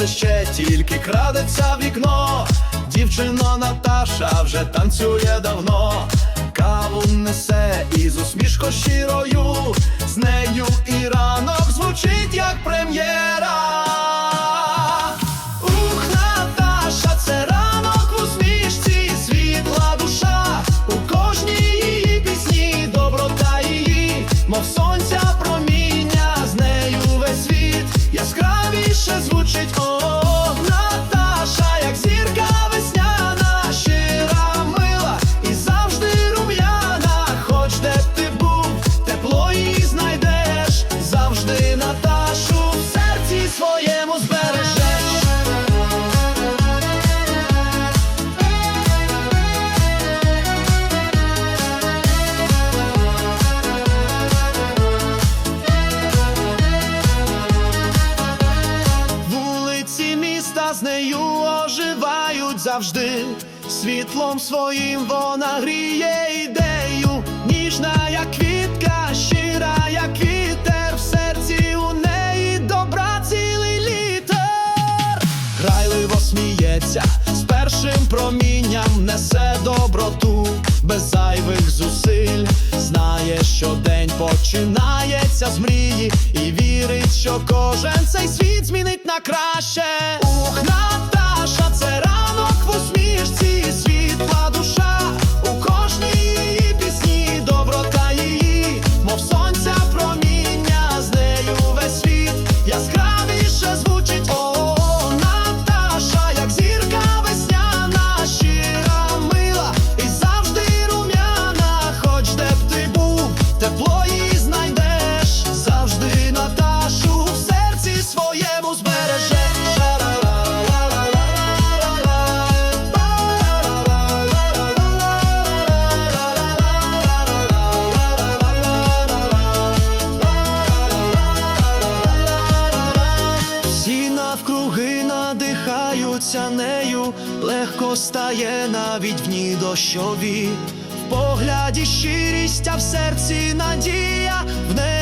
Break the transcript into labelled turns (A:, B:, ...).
A: сонце ще тільки крадеться в вікно. Дівчина Наташа вже танцює давно, каву несе із усмішкою щирою, з нею і ранок звучить як Вулиці з нею оживають завжди. Світлом своїм вона гріє ідею, ніжна, як квітка, щира, як вітер, в серці у неї добра цілий літер. Грайливо сміється, з першим промінням несе доброту, без зайвих зусиль. Знає, що день починається з мрії, і вірить, що кожен цей світ змінить на краще. Своєму збережеш. Всі надихаються нею, легко стає навіть в дні дощові. В погляді щирість, а в серці надія, в неї